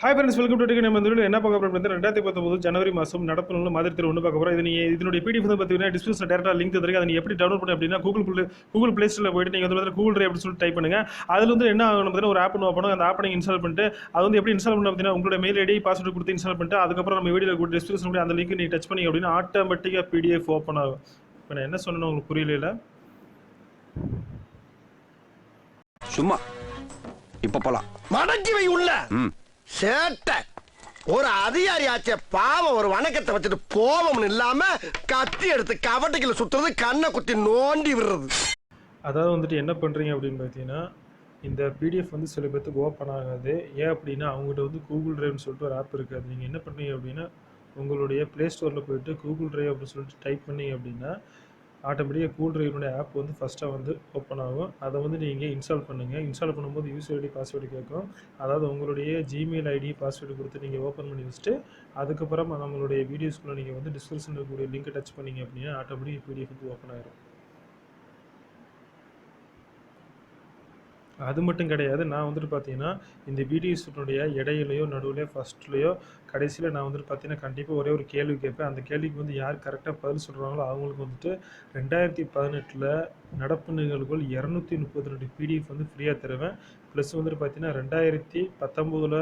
Hi friends welcome to ticket நம்ம இந்த என்ன பார்க்க போகிறோம் ரெண்டாயிரத்தி பத்தொம்பது ஜனவரி மாதம் நடப்பு நூல் மாதிரி ஒன்று பார்க்க போகிறோம் இது நீங்கள் இதனுடைய பிடிஎஃப் வந்து பார்த்தீங்கன்னா டிஸ்கிரிப்ஷன் டேரக்டாக லிங்க் தந்திருக்கு. அதை நீங்கள் எப்படி டவுன்லோட் பண்ணி அப்படின்னா கூகுள் ப்ளே கூகுள் ப்ளே ஸ்டோரில் போயிட்டு நீங்கள் வந்து கூகுள் ட்ரைவ் அப்படின்னு சொல்லிட்டு டைப் பண்ணுங்க. அதில் வந்து என்ன ஆகணும் பார்த்தீங்கன்னா ஒரு ஆப் ஒன்று ஓப்பனும் அந்த ஆப்பை நீங்கள் இன்ஸ்டால் பண்ணிட்டு அது வந்து எப்படி இன்ஸ்டால் பண்ண பார்த்தீங்கன்னா உங்களோட மெயில் ஐடி பாஸ்வேர்டு கொடுத்து இன்ஸ்டால் பண்ணிட்டு அதுக்கப்புறம் நம்ம வீடியோ கூட டிஸ்கிரிப்ஷன் அந்த லிங்க் நீங்கள் டச் பண்ணி அப்படின்னா ஆட்டோமேட்டிக்காக பிடிஎஃப் ஓப்பன் ஆகும். இப்போ நான் என்ன சொன்னேன்னு உங்களுக்கு புரியல சும்மா. இப்ப போலாம். மடக்கி வை உள்ள. ம். சேட்டை. ஒரு அதிகாரி ஆச்சே பாவம் ஒரு வணக்கத்தை வச்சுட்டு போவம் இல்லாம கத்தி எடுத்து கவட்டைக்குள்ள சுத்துறது கண்ணை குத்தி நோண்டி விடுறது. அதாவது வந்துட்டு என்ன பண்ணுறீங்க அப்படின்னு பார்த்தீங்கன்னா இந்த பிடிஎஃப் வந்து சில பேர்த்துக்கு ஓப்பன் ஆகாது. ஏன் அப்படின்னா அவங்ககிட்ட வந்து கூகுள் ட்ரைவ்னு சொல்லிட்டு ஒரு ஆப் இருக்குது நீங்கள் என்ன பண்ணுறீங்க அப்படின்னா உங்களுடைய ப்ளே ஸ்டோரில் போயிட்டு கூகுள் ட்ரைவ் அப்படின்னு சொல்லிட்டு டைப் பண்ணீங்க அப்படின்னா ஆட்டோமேட்டிக்காக கூல் ட்ரைவருடைய ஆப் வந்து ஃபஸ்ட்டாக வந்து ஓப்பன் ஆகும். அதை வந்து நீங்கள் இன்ஸ்டால் பண்ணுங்கள் இன்ஸ்டால் பண்ணும்போது யூஸ் ஐடி பாஸ்வேர்டு கேட்கும். அதாவது உங்களுடைய ஜிமெயில் ஐடி பாஸ்வேர்டு கொடுத்து நீங்கள் ஓப்பன் பண்ணி வச்சுட்டு அதுக்கப்புறம் நம்மளுடைய வீடியோஸ்குள்ளே நீங்கள் வந்து டிஸ்கிரிப்ஷனில் இருக்கக்கூடிய லிங்க் டச் பண்ணிங்க அப்படின்னா ஆட்டோமேட்டிக் பிடிஎஃப் வந்து ஓப்பன் ஆயிரும். அது மட்டும் கிடையாது. நான் வந்துட்டு பார்த்தீங்கன்னா இந்த வீடியோஸினுடைய இடையிலையோ நடுவுலையோ ஃபஸ்ட்லேயோ கடைசியில் நான் வந்துட்டு பார்த்தீங்கன்னா கண்டிப்பாக ஒரே ஒரு கேள்வி கேட்பேன். அந்த கேள்விக்கு வந்து யார் கரெக்டாக பதில் சொல்கிறாங்களோ அவங்களுக்கு வந்துட்டு ரெண்டாயிரத்தி பதினெட்டில் நடப்பு நிகழ்வுகள் இரநூத்தி முப்பத்தி ரெண்டு பிடிஎஃப் வந்து ஃப்ரீயாக தருவேன். ப்ளஸ் வந்துட்டு பார்த்தீங்கன்னா ரெண்டாயிரத்தி பத்தொம்போதில்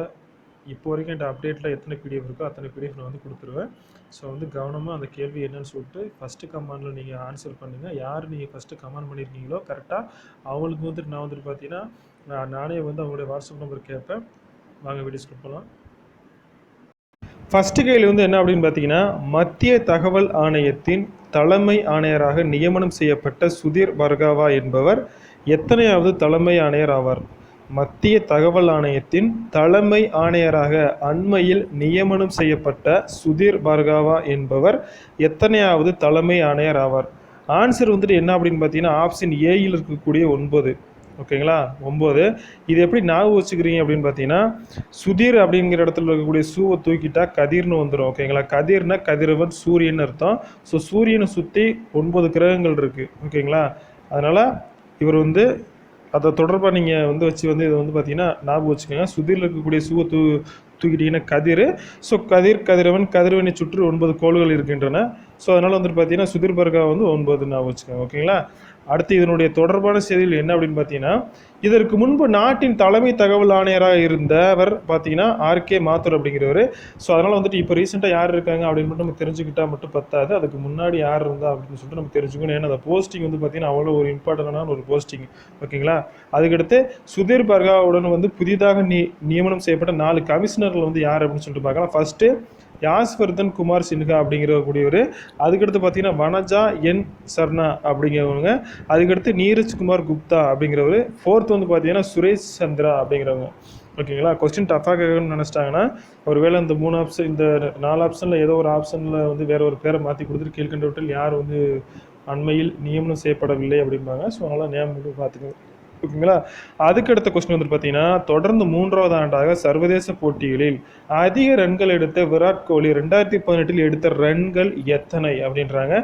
இப்போ வரைக்கும் என்கிட்ட அப்டேட்டில் எத்தனை பிடிஎஃப் இருக்கோ அத்தனை பிடிஎஃப் நான் வந்து கொடுத்துருவேன். ஸோ வந்து கவனமாக அந்த கேள்வி என்னன்னு சொல்லிட்டு ஃபஸ்ட்டு கமாண்டில் நீங்கள் ஆன்சர் பண்ணுங்கள் யார் நீங்கள் ஃபஸ்ட்டு கமெண்ட் பண்ணியிருக்கீங்களோ கரெக்டாக அவங்களுக்கு வந்துட்டு நான் வந்துட்டு பார்த்தீங்கன்னா நான் நானே வந்து அவங்களுடைய வாட்ஸ்அப் நம்பர் கேட்பேன் வாங்க வீடியோஸ்க்கு போகலாம் ஃபஸ்ட்டு கேள்வி வந்து என்ன அப்படின்னு பார்த்தீங்கன்னா மத்திய தகவல் ஆணையத்தின் தலைமை ஆணையராக நியமனம் செய்யப்பட்ட சுதீர் பர்காவா என்பவர் எத்தனையாவது தலைமை ஆணையர் ஆவார்? மத்திய தகவல் ஆணையத்தின் தலைமை ஆணையராக அண்மையில் நியமனம் செய்யப்பட்ட சுதீர் பார்காவா என்பவர் எத்தனையாவது தலைமை ஆணையர் ஆவார். ஆன்சர் வந்துட்டு என்ன அப்படின்னு பார்த்தீங்கன்னா ஆப்ஷன் ஏயில் இருக்கக்கூடிய ஒன்பது. ஓகேங்களா? ஒம்பது இது எப்படி ஞாபகம் வச்சுக்கிறீங்க அப்படின்னு பார்த்தீங்கன்னா சுதீர் அப்படிங்கிற இடத்துல இருக்கக்கூடிய சூவை தூக்கிட்டா கதிர்னு வந்துடும் ஓகேங்களா? கதிர்னா கதிரவன் சூரியன் அர்த்தம். ஸோ சூரியனை சுற்றி ஒன்பது கிரகங்கள் இருக்குது ஓகேங்களா? அதனால் இவர் வந்து அதை தொடர்பாக நீங்கள் வந்து வச்சு வந்து இதை வந்து பார்த்தீங்கன்னா ஞாபகம் வச்சுக்கோங்க. சுதிரில் இருக்கக்கூடிய சூவை தூ தூக்கிட்டீங்கன்னா கதிர். ஸோ கதிர் கதிரவன் கதிரவனை சுற்றி ஒன்பது கோள்கள் இருக்கின்றன. ஸோ அதனால் வந்துட்டு பார்த்தீங்கன்னா சுதிர் பர்கா வந்து ஒன்பது ஞாபகம் வச்சுக்கோங்க. ஓகேங்களா? அடுத்து இதனுடைய தொடர்பான செய்திகள் என்ன அப்படின்னு பார்த்தீங்கன்னா இதற்கு முன்பு நாட்டின் தலைமை தகவல் ஆணையராக இருந்தவர் பார்த்தீங்கன்னா ஆர்கே மாத்தூர் அப்படிங்கிறவர். ஸோ அதனால் வந்துட்டு இப்போ ரீசெண்டாக யார் இருக்காங்க அப்படின்னு மட்டும் நம்ம தெரிஞ்சுக்கிட்டா மட்டும் பத்தாது. அதுக்கு முன்னாடி யார் இருந்தா அப்படின்னு சொல்லிட்டு நம்ம தெரிஞ்சுக்கணும். ஏன்னா அந்த போஸ்டிங் வந்து பார்த்தீங்கன்னா அவ்வளோ ஒரு இம்பார்ட்டண்டான ஒரு போஸ்டிங் ஓகேங்களா? அதுக்கடுத்து சுதீர் பர்காவுடன் வந்து புதிதாக நி நியமனம் செய்யப்பட்ட நாலு கமிஷனர்கள் வந்து யார் அப்படின்னு சொல்லிட்டு பார்க்கலாம். ஃபர்ஸ்ட்டு யாஸ்வர்தன் குமார் சின்ஹா அப்படிங்கிற கூடியவர் அதுக்கடுத்து பார்த்தீங்கன்னா வனஜா என் சர்ணா அப்படிங்கிறவங்க. அதுக்கடுத்து நீரஜ் குமார் குப்தா அப்படிங்கிறவர். ஃபோர்த் வந்து பார்த்தீங்கன்னா சுரேஷ் சந்திரா அப்படிங்கிறவங்க. ஓகேங்களா? கொஸ்டின் டஃபாக கேட்கணும்னு நினச்சிட்டாங்கன்னா ஒருவேளை இந்த மூணு ஆப்ஷன் இந்த நாலு ஆப்ஷனில் ஏதோ ஒரு ஆப்ஷனில் வந்து வேற ஒரு பேரை மாற்றி கொடுத்துட்டு கீழ்கண்டவற்றில் யார் வந்து அண்மையில் நியமனம் செய்யப்படவில்லை அப்படிம்பாங்க. ஸோ அதனால் நியமனம் பார்த்துக்கோங்க. ஓகேங்களா? அதுக்கு அடுத்த கொஸ்டின் வந்து பார்த்தீங்கன்னா தொடர்ந்து மூன்றாவது ஆண்டாக சர்வதேச போட்டிகளில் அதிக ரன்கள் எடுத்த விராட் கோலி ரெண்டாயிரத்தி பதினெட்டில் எடுத்த ரன்கள் எத்தனை அப்படின்றாங்க.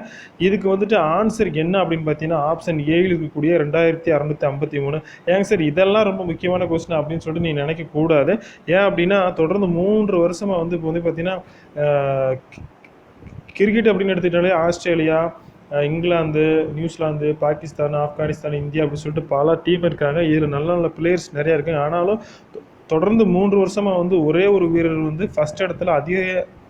இதுக்கு வந்துட்டு ஆன்சர் என்ன அப்படின்னு பார்த்தீங்கன்னா ஆப்ஷன் ஏயில் இருக்கக்கூடிய ரெண்டாயிரத்தி அறநூற்றி ஐம்பத்தி மூணு. ஏங்க சார் இதெல்லாம் ரொம்ப முக்கியமான கொஸ்டின் அப்படின்னு சொல்லிட்டு நீ நினைக்கக்கூடாது ஏன் அப்படின்னா தொடர்ந்து மூன்று வருஷமாக வந்து இப்போ வந்து பார்த்தீங்கன்னா கிரிக்கெட் அப்படின்னு எடுத்துக்கிட்டாலே Australia England New Zealand Pakistan Afghanistan India அப்படின்னு சொல்லிட்டு பல டீம் இருக்காங்க. இதில் நல்ல நல்ல பிளேயர்ஸ் நிறையா இருக்காங்க ஆனாலும் தொடர்ந்து மூன்று வருஷமாக வந்து ஒரே ஒரு வீரர் வந்து ஃபஸ்ட் இடத்துல அதிக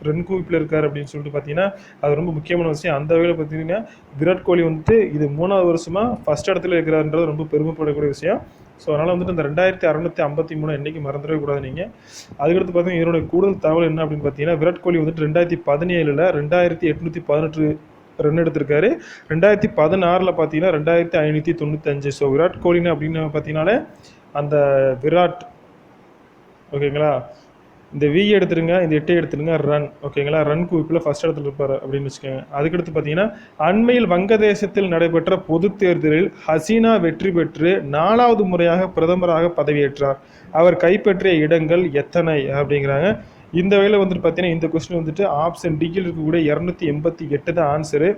ரன் குவிப்பில் இருக்கார் அப்படின்னு சொல்லிட்டு பார்த்தீங்கன்னா அது ரொம்ப முக்கியமான விஷயம். அந்த வகையில் பார்த்தீங்கன்னா விராட் கோலி வந்துட்டு இது மூணாவது வருஷமாக ஃபஸ்ட் இடத்துல இருக்கிறாருன்றது ரொம்ப பெருமைப்படக்கூடிய விஷயம். ஸோ அதனால் வந்துட்டு இந்த ரெண்டாயிரத்தி அறநூற்றி ஐம்பத்தி மூணு என்றைக்கு மறந்துடவே கூடாது நீங்கள் அதுக்கடுத்து பார்த்தீங்கன்னா இதனுடைய கூடுதல் தகவல் என்ன அப்படின்னு பார்த்தீங்கன்னா விராட் கோலி வந்துட்டு ரெண்டாயிரத்தி பதினேழில் ரெண்டாயிரத்தி எட்நூற்றி பதினெட்டு ரன் எடுத்திருக்காரு. ரெண்டாயிரத்தி பதினாறில் பார்த்தீங்கன்னா ரெண்டாயிரத்தி ஐநூற்றி தொண்ணூத்தஞ்சு. ஸோ விராட் கோலின்னு அப்படின்னு பார்த்தீங்கன்னாலே அந்த விராட் ஓகேங்களா? இந்த வி எடுத்துருங்க இந்த எட்டை எடுத்துருங்க ரன் ஓகேங்களா? ரன் குவிப்பில் ஃபர்ஸ்ட் இடத்துல இருப்பார் அப்படின்னு வச்சுக்கோங்க. அதுக்கடுத்து பார்த்தீங்கன்னா அண்மையில் வங்கதேசத்தில் நடைபெற்ற பொதுத் தேர்தலில் ஹசீனா வெற்றி பெற்று நாலாவது முறையாக பிரதமராக பதவியேற்றார். அவர் கைப்பற்றிய இடங்கள் எத்தனை அப்படிங்கிறாங்க. இந்த வகையில் வந்துட்டு பார்த்தீங்கன்னா இந்த கொஸ்டின் வந்துட்டு ஆப்ஷன் டியில் இருக்கக்கூடிய இரநூத்தி எண்பத்தி எட்டு தான் ஆன்சரு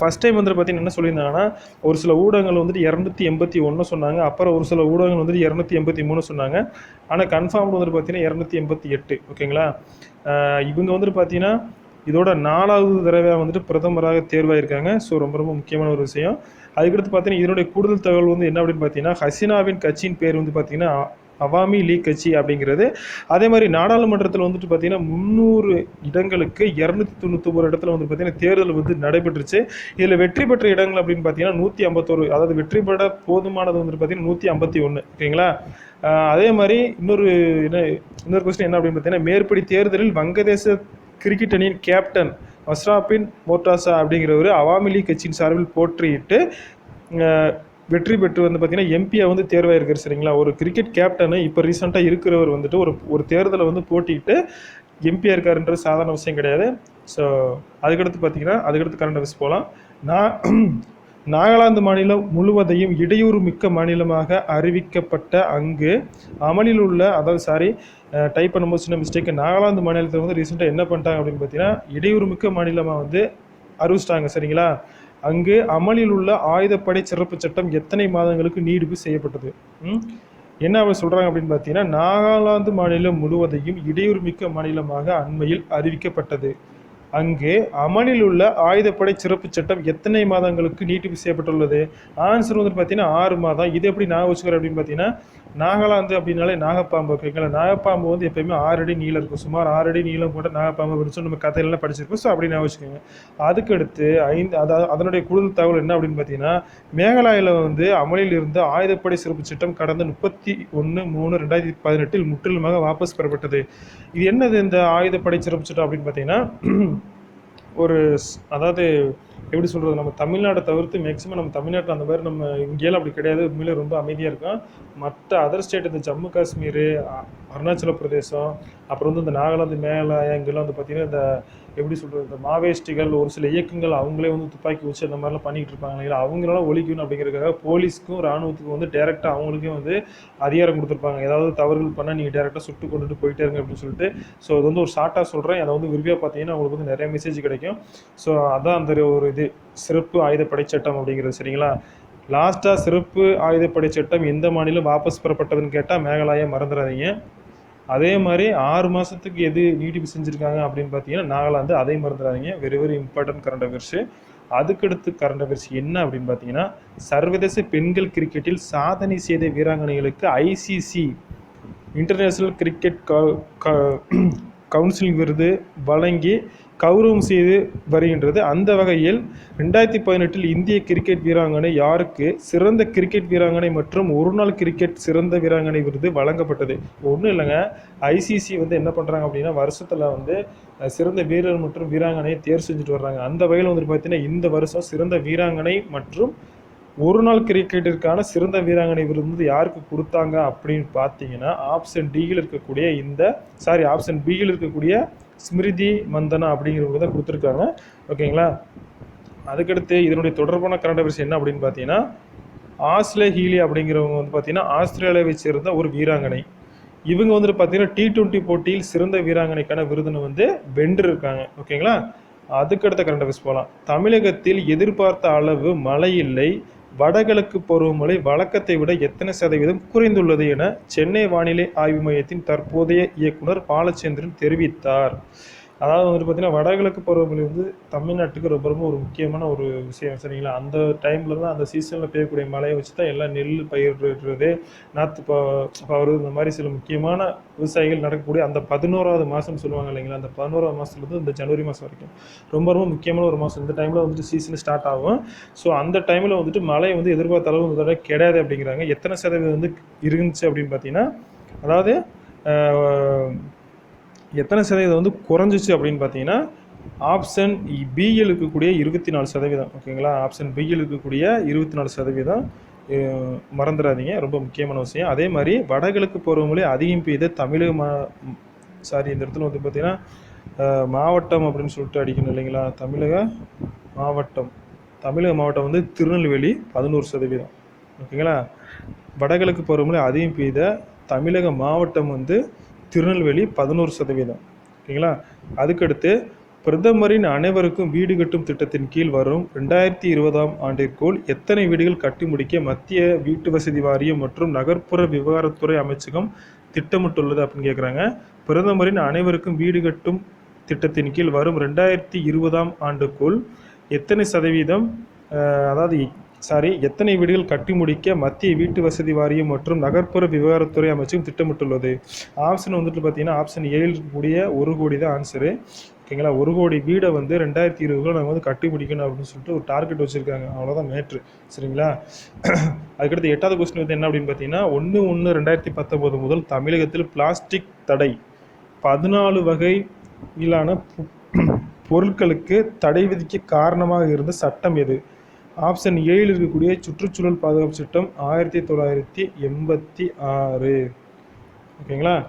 ஃபஸ்ட் டைம் வந்துட்டு பார்த்தீங்கன்னா என்ன சொல்லியிருந்தாங்கன்னா ஒரு சில ஊடகங்கள் வந்துட்டு இரநூத்தி எண்பத்தி ஒன்று சொன்னாங்க. அப்புறம் ஒரு சில ஊடகங்கள் வந்துட்டு இரநூத்தி எண்பத்தி மூணு சொன்னாங்க. ஆனால் கன்ஃபார்ம் வந்துட்டு பார்த்தீங்கன்னா இரநூத்தி எண்பத்தி எட்டு. ஓகேங்களா? இவங்க வந்துட்டு பார்த்தீங்கன்னா இதோட நாலாவது தடவையாக வந்துட்டு பிரதமராக தேர்வாயிருக்காங்க. ஸோ ரொம்ப ரொம்ப முக்கியமான ஒரு விஷயம். அதுக்கடுத்து பார்த்தீங்கன்னா இதனுடைய கூடுதல் தகவல் வந்து என்ன அப்படின்னு பார்த்தீங்கன்னா ஹசினாவின் கட்சியின் பேர் வந்து பார்த்தீங்கன்னா அவாமி லீக் கட்சி அப்படிங்கிறது. அதே மாதிரி நாடாளுமன்றத்தில் வந்துட்டு பார்த்தீங்கன்னா முந்நூறு இடங்களுக்கு இரநூத்தி தொண்ணூத்தொம்பது இடத்துல வந்து பார்த்தீங்கன்னா தேர்தல் வந்து நடைபெற்றுச்சு. இதில் வெற்றி பெற்ற இடங்கள் அப்படின்னு பார்த்தீங்கன்னா நூற்றி ஐம்பத்தோரு அதாவது வெற்றி பெற போதுமானது வந்துட்டு பார்த்தீங்கன்னா நூற்றி ஐம்பத்தி ஒன்று ஓகேங்களா அதே மாதிரி இன்னொரு என்ன இன்னொரு கொஸ்டின் என்ன அப்படின்னு பார்த்தீங்கன்னா மேற்படி தேர்தலில் வங்கதேச கிரிக்கெட் அணியின் கேப்டன் மஸ்ராபின் மோட்டாசா அப்படிங்கிறவர் அவாமி லீக் கட்சியின் சார்பில் போற்றியிட்டு வெற்றி பெற்று வந்து பார்த்தீங்கன்னா எம்பியாக வந்து தேர்வாயிருக்காரு சரிங்களா? ஒரு கிரிக்கெட் கேப்டனு இப்போ ரீசெண்டாக இருக்கிறவர் வந்துட்டு ஒரு ஒரு தேர்தலை வந்து போட்டிட்டு எம்பியாக இருக்காருன்றது சாதாரண விஷயம் கிடையாது. ஸோ அதுக்கடுத்து பார்த்தீங்கன்னா அதுக்கடுத்து கரண்ட் அஃபேர்ஸ் போகலாம் நான் நாகாலாந்து மாநிலம் முழுவதையும் இடையூறு மிக்க மாநிலமாக அறிவிக்கப்பட்ட அங்கு அமலில் உள்ள அதாவது சாரி டைப் பண்ணும்போது சின்ன மிஸ்டேக் நாகாலாந்து மாநிலத்தில் வந்து ரீசெண்டாக என்ன பண்ணிட்டாங்க அப்படின்னு பார்த்தீங்கன்னா இடையூறு மிக்க மாநிலமாக வந்து அறிவிச்சிட்டாங்க சரிங்களா? அங்கு அமலில் உள்ள ஆயுதப்படை சிறப்பு சட்டம் எத்தனை மாதங்களுக்கு நீடிப்பு செய்யப்பட்டது? என்ன அவர் சொல்கிறாங்க அப்படின்னு பார்த்தீங்கன்னா நாகாலாந்து மாநிலம் முழுவதையும் இடையூறு மிக்க மாநிலமாக அண்மையில் அறிவிக்கப்பட்டது. அங்கு அமலில் உள்ள ஆயுதப்படை சிறப்பு சட்டம் எத்தனை மாதங்களுக்கு நீட்டிப்பு செய்யப்பட்டுள்ளது? ஆன்சர் வந்து பார்த்தீங்கன்னா ஆறு மாதம். இது எப்படி நான் வச்சுக்கிறேன் அப்படின்னு பார்த்தீங்கன்னா நாகாலாந்து அப்படின்னாலே நாகப்பாம்பு ஓகேங்களா நாகப்பாம்பு வந்து எப்பயுமே ஆறு அடி நீளம் இருக்கும். சுமார் ஆறு அடி நீளம் கூட நாகப்பாம்பு அப்படின்னு சொல்லி நம்ம கதையெல்லாம் படிச்சிருக்கோம் ஸோ அப்படி நான் வச்சுக்கோங்க அதுக்கடுத்து ஐந்து அதாவது அதனுடைய கூடுதல் தகவல் என்ன அப்படின்னு பார்த்தீங்கன்னா மேகாலயாவில் வந்து அமலில் இருந்த ஆயுதப்படை சிறப்பு சட்டம் கடந்த முப்பத்தி ஒன்று மூணு ரெண்டாயிரத்தி பதினெட்டில் முற்றிலுமாக வாபஸ் பெறப்பட்டது. இது என்னது இந்த ஆயுதப்படை சிறப்பு சட்டம் அப்படின்னு பார்த்தீங்கன்னா ஒரு அதாவது எப்படி சொல்கிறது நம்ம தமிழ்நாட்டை தவிர்த்து மேக்ஸிமம் நம்ம தமிழ்நாட்டில் அந்த மாதிரி நம்ம இங்கேயெல்லாம் அப்படி கிடையாது. உண்மையிலே ரொம்ப அமைதியாக இருக்கும். மற்ற அதர் ஸ்டேட் இந்த ஜம்மு காஷ்மீர் அருணாச்சல பிரதேசம் அப்புறம் வந்து இந்த நாகாலாந்து மேலே இங்கெல்லாம் வந்து பார்த்திங்கன்னா இந்த எப்படி சொல்கிறது இந்த மாவேஸ்டிகள் ஒரு சில இயக்கங்கள் அவங்களே வந்து துப்பாக்கி வச்சு அந்த மாதிரிலாம் பண்ணிகிட்டு இருப்பாங்க இல்லைங்களா அவங்களால ஒழிக்கணும் அப்படிங்கிறதுக்காக போலீஸ்க்கும் ராணுவத்துக்கும் வந்து டேரெக்டாக அவங்களுக்கே வந்து அதிகாரம் கொடுத்துருப்பாங்க. ஏதாவது தவறுகள் பண்ணால் நீங்கள் டேரெக்டாக சுட்டு கொண்டுட்டு போயிட்டே இருங்க அப்படின்னு சொல்லிட்டு. ஸோ அது வந்து ஒரு ஷார்ட்டாக சொல்கிறேன் அதை வந்து விரும்பியாக பார்த்தீங்கன்னா உங்களுக்கு வந்து நிறைய மெசேஜ் கிடைக்கும். ஸோ அதான் அந்த ஒரு இது. சிறப்பு ஆயுதப்படை சட்டம் அப்படிங்கிறது சரிங்களா? லாஸ்ட்டாக சிறப்பு ஆயுதப்படை சட்டம் எந்த மாநிலம் வாபஸ் பெறப்பட்டதுன்னு கேட்டால் மேகாலயா மறந்துடாதீங்க. அதே மாதிரி ஆறு மாதத்துக்கு எது நீட்டிப்பு செஞ்சுருக்காங்க அப்படின்னு பார்த்தீங்கன்னா நாகாலாந்து அதை மறந்துடாதீங்க. Very very important current affairs அதுக்கடுத்து கரண்ட் அஃபேர்ஸ் என்ன அப்படின்னு பார்த்தீங்கன்னா சர்வதேச பெண்கள் கிரிக்கெட்டில் சாதனை செய்த வீராங்கனைகளுக்கு ஐசிசி இன்டர்நேஷ்னல் கிரிக்கெட் கவுன்சிலிங் விருது வழங்கி கௌரவம் செய்து வருகின்றது. அந்த வகையில் ரெண்டாயிரத்தி பதினெட்டில் இந்திய கிரிக்கெட் வீராங்கனை யாருக்கு சிறந்த கிரிக்கெட் வீராங்கனை மற்றும் ஒருநாள் கிரிக்கெட் சிறந்த வீராங்கனை விருது வழங்கப்பட்டது? ஒன்றும் இல்லைங்க. ஐசிசி வந்து என்ன பண்ணுறாங்க அப்படின்னா வருஷத்தில் வந்து சிறந்த வீரர் மற்றும் வீராங்கனையை தேர்வு செஞ்சுட்டு வர்றாங்க. அந்த வகையில் வந்துட்டு பார்த்தீங்கன்னா இந்த வருஷம் சிறந்த வீராங்கனை மற்றும் ஒரு நாள் கிரிக்கெட்டிற்கான சிறந்த வீராங்கனை விருது வந்து யாருக்கு கொடுத்தாங்க அப்படின்னு பார்த்தீங்கன்னா ஆப்ஷன் டியில் இருக்கக்கூடிய இந்த சாரி ஆப்ஷன் பியில் இருக்கக்கூடிய ஸ்மிருதி மந்தனா அப்படிங்கிறவங்க தான் கொடுத்துருக்காங்க. ஓகேங்களா அதுக்கடுத்து இதனுடைய தொடர்பான கரண்ட் அஃபேர்ஸ் என்ன அப்படின்னு பார்த்தீங்கன்னா ஆஸ்லே ஹீலி அப்படிங்கிறவங்க வந்து பார்த்தீங்கன்னா ஆஸ்திரேலியாவை சேர்ந்த ஒரு வீராங்கனை. இவங்க வந்துட்டு பார்த்தீங்கன்னா டி டுவெண்ட்டி போட்டியில் சிறந்த வீராங்கனைக்கான விருதுன்னு வந்து வென்றிருக்காங்க. ஓகேங்களா அதுக்கடுத்த கரண்ட் அஃபேர்ஸ் போகலாம் தமிழகத்தில் எதிர்பார்த்த அளவு மழை இல்லை. வடகிழக்கு பருவமழை வழக்கத்தை விட எத்தனை சதவீதம் குறைந்துள்ளது என சென்னை வானிலை ஆய்வு மையத்தின் தற்போதைய இயக்குனர் பாலச்சந்திரன் தெரிவித்தார். அதாவது வந்துட்டு பார்த்தீங்கன்னா வடகிழக்கு பருவமழை வந்து தமிழ்நாட்டுக்கு ரொம்ப ரொம்ப ஒரு முக்கியமான ஒரு விஷயம். சரிங்களா? அந்த டைமில் தான் அந்த சீசனில் பெய்யக்கூடிய மழையை வச்சு தான் எல்லாம் நெல் பயிரிடுறது நாற்று ப பவரு இந்த மாதிரி சில முக்கியமான விவசாயிகள் நடக்கக்கூடிய அந்த பதினோராவது மாதம்னு சொல்லுவாங்க இல்லைங்களா? அந்த பதினோராவது மாதத்துலேருந்து இந்த ஜனவரி மாதம் வரைக்கும். ரொம்ப ரொம்ப முக்கியமான ஒரு மாதம் இந்த டைமில் வந்துட்டு சீசன் ஸ்டார்ட் ஆகும். ஸோ அந்த டைமில் வந்துட்டு மழை வந்து எதிர்பார்த்த அளவு வந்து கிடையாது அப்படிங்கிறாங்க. எத்தனை சதவீதம் வந்து இருந்துச்சு அப்படின்னு பார்த்தீங்கன்னா அதாவது எத்தனை சதவீதம் வந்து குறைஞ்சிச்சு அப்படின்னு பார்த்தீங்கன்னா ஆப்ஷன் பியில் e, இருக்கக்கூடிய இருபத்தி நாலு சதவீதம். ஓகேங்களா? ஆப்ஷன் பியில் இருக்கக்கூடிய இருபத்தி நாலு சதவீதம் மறந்துடாதீங்க. ரொம்ப முக்கியமான விஷயம். அதே மாதிரி வடகிழக்கு பருவமழை அதிகம் பெய்த தமிழக மா சாரி இந்த இடத்துல வந்து பார்த்தீங்கன்னா மாவட்டம் அப்படின்னு சொல்லிட்டு அடிக்கணும் இல்லைங்களா? தமிழக மாவட்டம். தமிழக மாவட்டம் வந்து திருநெல்வேலி பதினோரு சதவீதம். ஓகேங்களா? வடகிழக்கு பருவமழை அதிகம் பெய்த தமிழக மாவட்டம் வந்து திருநெல்வேலி பதினோரு சதவீதம். ஓகேங்களா? அதுக்கடுத்து பிரதமரின் அனைவருக்கும் வீடு கட்டும் திட்டத்தின் கீழ் வரும் ரெண்டாயிரத்தி இருபதாம் ஆண்டிற்குள் எத்தனை வீடுகள் கட்டி முடிக்க மத்திய வீட்டு வசதி வாரியம் மற்றும் நகர்ப்புற விவகாரத்துறை அமைச்சகம் திட்டமிட்டுள்ளது அப்படின்னு கேட்குறாங்க பிரதமரின் அனைவருக்கும் வீடு கட்டும் திட்டத்தின் கீழ் வரும் ரெண்டாயிரத்தி இருபதாம் ஆண்டுக்குள் எத்தனை சதவீதம்? அதாவது சாரி எத்தனை வீடுகள் கட்டி முடிக்க மத்திய வீட்டு வசதி வாரியம் மற்றும் நகர்ப்புற விவகாரத்துறை அமைச்சகம் திட்டமிட்டுள்ளது? ஆப்ஷன் வந்துட்டு பார்த்தீங்கன்னா ஆப்ஷன் ஏழு இருக்கக்கூடிய ஒரு கோடி தான் ஆன்சரு ஓகேங்களா? ஒரு கோடி வீடை வந்து ரெண்டாயிரத்தி இருபதுல நாங்கள் வந்து கட்டி முடிக்கணும் அப்படின்னு சொல்லிட்டு ஒரு டார்கெட் வச்சுருக்காங்க. அவ்வளோதான் மேட்ரு சரிங்களா? அதுக்கடுத்து எட்டாவது கொஸ்டின் வந்து என்ன அப்படின்னு பார்த்தீங்கன்னா ஒன்று ஒன்று ரெண்டாயிரத்தி பத்தொம்போது முதல் தமிழகத்தில் பிளாஸ்டிக் தடை. பதினாலு வகையிலான பொருட்களுக்கு தடை விதிக்க காரணமாக இருந்த சட்டம் எது? ஆப்ஷன் ஏழில் இருக்கக்கூடிய சுற்றுச்சூழல் பாதுகாப்பு சட்டம் ஆயிரத்தி தொள்ளாயிரத்தி எண்பத்தி ஆறு. ஓகேங்களா?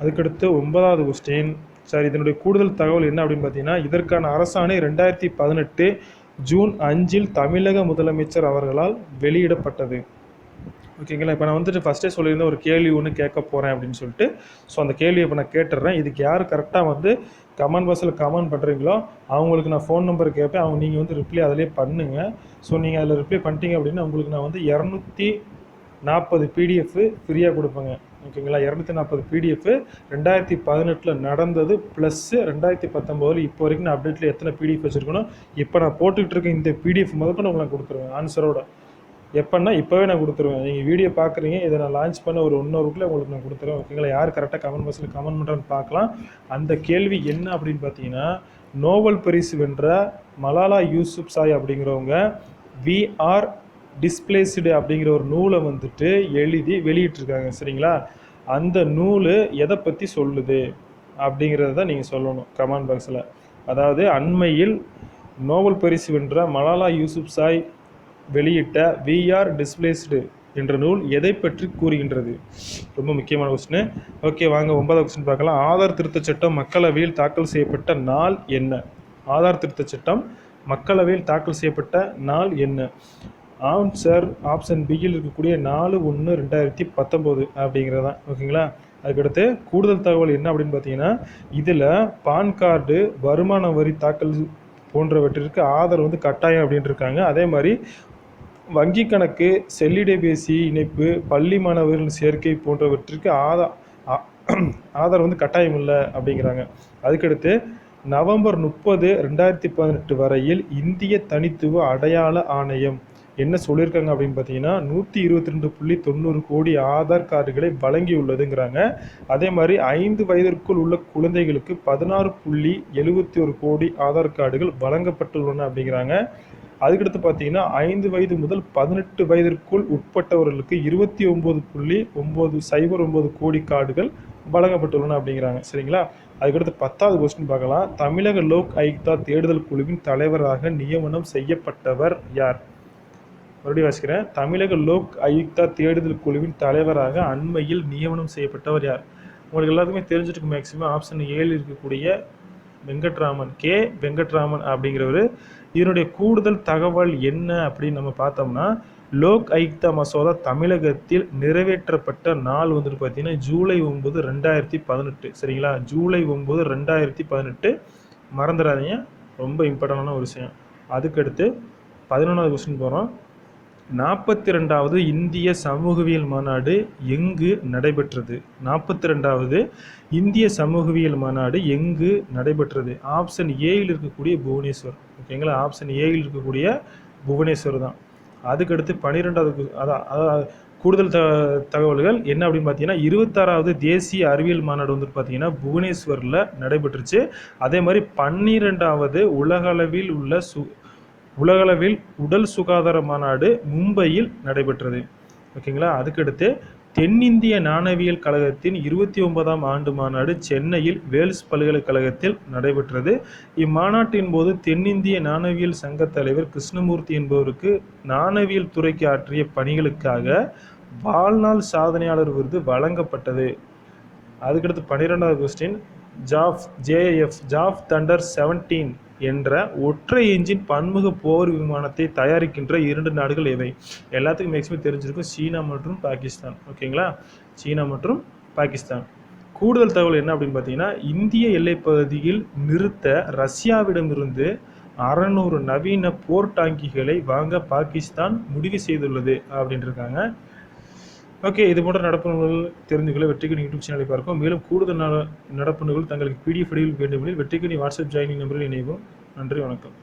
அதுக்கடுத்து ஒன்பதாவது கொஸ்டின் சாரி இதனுடைய கூடுதல் தகவல் என்ன அப்படின்னு பார்த்தீங்கன்னா இதற்கான அரசாணை ரெண்டாயிரத்தி பதினெட்டு ஜூன் அஞ்சில் தமிழக முதலமைச்சர் அவர்களால் வெளியிடப்பட்டது. ஓகேங்களா? இப்போ நான் வந்துட்டு ஃபஸ்ட்டே சொல்லியிருந்தேன் ஒரு கேள்வி ஒன்று கேட்க போகிறேன் அப்படின்னு சொல்லிட்டு ஸோ அந்த கேள்வியை இப்போ நான் கேட்டுடுறேன் இதுக்கு யார் கரெக்டாக வந்து கமெண்ட் பாக்ஸில் கமெண்ட் பண்ணுறீங்களோ அவங்களுக்கு நான் ஃபோன் நம்பர் கேட்பேன் அவங்க நீங்கள் வந்து ரிப்ளை அதிலே பண்ணுங்கள் ஸோ நீங்கள் அதில் ரிப்ளை பண்ணிட்டீங்க அப்படின்னா உங்களுக்கு நான் வந்து இரநூத்தி நாற்பது பிடிஎஃப் ஃப்ரீயாக கொடுப்பேங்க. ஓகேங்களா? இரநூத்தி நாற்பது பிடிஎஃப் ரெண்டாயிரத்தி பதினெட்டில் நடந்தது ப்ளஸ்ஸு ரெண்டாயிரத்தி பத்தொம்போதில் இப்போ வரைக்கும் நான் அப்டேட்டில் எத்தனை பிடிஎஃப் வச்சுருக்கணும் இப்போ நான் போட்டுக்கிட்டு இருக்க இந்த பிடிஎஃப் முதற்கொண்டு உங்களுக்கு கொடுத்துருவேன் ஆன்சரோட எப்போன்னா இப்போவே நான் கொடுத்துருவேன். நீங்கள் வீடியோ பார்க்குறீங்க இதை நான் லான்ச் பண்ண ஒரு ஒன் ஹவருக்குள்ளே உங்களுக்கு நான் கொடுத்துருவேன் ஓகேங்களா? யார் கரெக்டாக கமெண்ட் பாக்ஸில் கமெண்ட் பண்ணுறான்னு பார்க்கலாம். அந்த கேள்வி என்ன அப்படின்னு பார்த்தீங்கன்னா நோபல் பரிசு வென்ற மலாலா யூசுப் சாய் அப்படிங்கிறவங்க விஆர் டிஸ்பிளேஸ்டு அப்படிங்கிற ஒரு நூலை வந்துட்டு எழுதி வெளியிட்டிருக்காங்க. சரிங்களா? அந்த நூல் எதை பற்றி சொல்லுது அப்படிங்கிறத தான் நீங்கள் சொல்லணும் கமெண்ட் பாக்ஸில் அதாவது அண்மையில் நோபல் பரிசு வென்ற மலாலா யூசுப் சாய் வெளியிட்ட விஆர் டிஸ்பிளேஸ்டு என்ற நூல் எதை பற்றி கூறுகின்றது? ரொம்ப முக்கியமான கொஸ்டின் ஓகே வாங்க ஒன்பதாவது கொஸ்டின் பார்க்கலாம். ஆதார் திருத்தச் சட்டம் மக்களவையில் தாக்கல் செய்யப்பட்ட நாள் என்ன? ஆதார் திருத்தச் சட்டம் மக்களவையில் தாக்கல் செய்யப்பட்ட நாள் என்ன? ஆன்சர் ஆப்ஷன் பியில் இருக்கக்கூடிய நாலு ஒன்று ரெண்டாயிரத்தி பத்தொம்போது அப்படிங்கிறதான். ஓகேங்களா அதுக்கடுத்து கூடுதல் தகவல் என்ன அப்படின்னு பார்த்தீங்கன்னா இதில் பான் கார்டு வருமான வரி தாக்கல் போன்றவற்றிற்கு ஆதார் வந்து கட்டாயம் அப்படின்ட்டு இருக்காங்க. அதே மாதிரி வங்கி கணக்கு செல்லிடைபேசி இணைப்பு பள்ளி மாணவர்கள் சேர்க்கை போன்றவற்றிற்கு ஆதா ஆ- ஆதார் வந்து கட்டாயம் இல்லை அப்படிங்கிறாங்க. அதுக்கடுத்து நவம்பர் முப்பது ரெண்டாயிரத்தி பதினெட்டு வரையில் இந்திய தனித்துவ அடையாள ஆணையம் என்ன சொல்லியிருக்காங்க அப்படின்னு பார்த்தீங்கன்னா நூற்றி இருபத்தி ரெண்டு புள்ளி தொண்ணூறு கோடி ஆதார் கார்டுகளை வழங்கியுள்ளதுங்கிறாங்க அதே மாதிரி ஐந்து வயதிற்குள் உள்ள குழந்தைகளுக்கு பதினாறு புள்ளி எழுபத்தி ஒரு கோடி ஆதார் கார்டுகள் வழங்கப்பட்டுள்ளன அப்படிங்கிறாங்க. அதுக்கடுத்து பார்த்தீங்கன்னா ஐந்து வயது முதல் பதினெட்டு வயதிற்குள் உட்பட்டவர்களுக்கு இருபத்தி ஒம்பது புள்ளி ஒம்பது சைபர் ஒம்பது கோடி கார்டுகள் வழங்கப்பட்டுள்ளன அப்படிங்கிறாங்க. சரிங்களா? அதுக்கடுத்து பத்தாவது கொஸ்டின் பார்க்கலாம். தமிழக லோக் ஆயுக்தா தேடுதல் குழுவின் தலைவராக நியமனம் செய்யப்பட்டவர் யார்? மறுபடியும் வாசிக்கிறேன். தமிழக லோக் ஆயுக்தா தேடுதல் குழுவின் தலைவராக அண்மையில் நியமனம் செய்யப்பட்டவர் யார்? உங்களுக்கு எல்லாத்துக்குமே தெரிஞ்சிருக்கு மேக்ஸிமம் ஆப்ஷன் ஏழு இருக்கக்கூடிய வெங்கட்ராமன் கே. வெங்கட்ராமன் அப்படிங்கிறவர். இதனுடைய கூடுதல் தகவல் என்ன அப்படின்னு நம்ம பார்த்தோம்னா லோக் ஆயுக்தா மசோதா தமிழகத்தில் நிறைவேற்றப்பட்ட நாள் வந்துட்டு பார்த்தீங்கன்னா ஜூலை ஒம்பது ரெண்டாயிரத்தி பதினெட்டு. சரிங்களா? ஜூலை ஒம்பது ரெண்டாயிரத்தி பதினெட்டு. மறந்துடாதீங்க. ரொம்ப இம்பார்ட்டண்டான ஒரு விஷயம். அதுக்கடுத்து பதினொன்றாவது கொஸ்டின் போகிறோம் நாற்பத்தி ரெண்டாவது இந்திய சமூகவியல் மாநாடு எங்கு நடைபெற்றது? நாற்பத்தி ரெண்டாவது இந்திய சமூகவியல் மாநாடு எங்கு நடைபெற்றது? ஆப்ஷன் ஏயில் இருக்கக்கூடிய புவனேஸ்வர். ஓகேங்களா? ஆப்ஷன் ஏயில் இருக்கக்கூடிய புவனேஸ்வர் தான். அதுக்கடுத்து பன்னிரெண்டாவது அதான் அதான் கூடுதல் த தகவல்கள் என்ன அப்படின்னு பார்த்தீங்கன்னா இருபத்தாறாவது தேசிய அறிவியல் மாநாடு வந்து பார்த்தீங்கன்னா புவனேஸ்வரில் நடைபெற்றுச்சு. அதே மாதிரி பன்னிரெண்டாவது உலகளவில் உள்ள சு உலகளவில் உடல் சுகாதார மாநாடு மும்பையில் நடைபெற்றது. ஓகேங்களா? அதுக்கடுத்து தென்னிந்திய நாணயவியல் கழகத்தின் இருபத்தி ஒன்பதாம் ஆண்டு மாநாடு சென்னையில் வேல்ஸ் பல்கலைக்கழகத்தில் நடைபெற்றது. இம்மாநாட்டின் போது தென்னிந்திய நாணயவியல் சங்கத் தலைவர் கிருஷ்ணமூர்த்தி என்பவருக்கு நாணயவியல் துறைக்கு ஆற்றிய பணிகளுக்காக வாழ்நாள் சாதனையாளர் விருது வழங்கப்பட்டது. அதுக்கடுத்து பன்னிரெண்டாவது கொஸ்டின் ஜாஃப் ஜேஎஃப் ஜாஃப் தண்டர் செவன்டீன் என்ற ஒற்றை இன்ஜின் பன்முக போர் விமானத்தை தயாரிக்கின்ற இரண்டு நாடுகள் எவை? எல்லாத்துக்கும் மேக்ஸிமம் தெரிஞ்சிருக்கும் சீனா மற்றும் பாகிஸ்தான். ஓகேங்களா? சீனா மற்றும் பாகிஸ்தான். கூடுதல் தகவல் என்ன அப்படின்னு பார்த்தீங்கன்னா இந்திய எல்லைப்பகுதியில் நிறுத்த ரஷ்யாவிடமிருந்து அறநூறு நவீன போர் டாங்கிகளை வாங்க பாகிஸ்தான் முடிவு செய்துள்ளது அப்படின்னு இருக்காங்க. ஓகே இது போன்ற நடப்புகள் தெரிந்துகளை வெற்றிக்கணி யூடியூப் சேனலை பார்க்கும் மேலும் கூடுதல் நட- நடப்புகள் தங்களுக்கு பிடிஎஃப் வடிவில் வேண்டுமெனில் வெற்றிக்கணி வாட்ஸ்அப் ஜாயினிங் நம்பரில் இணைவோம் நன்றி வணக்கம்.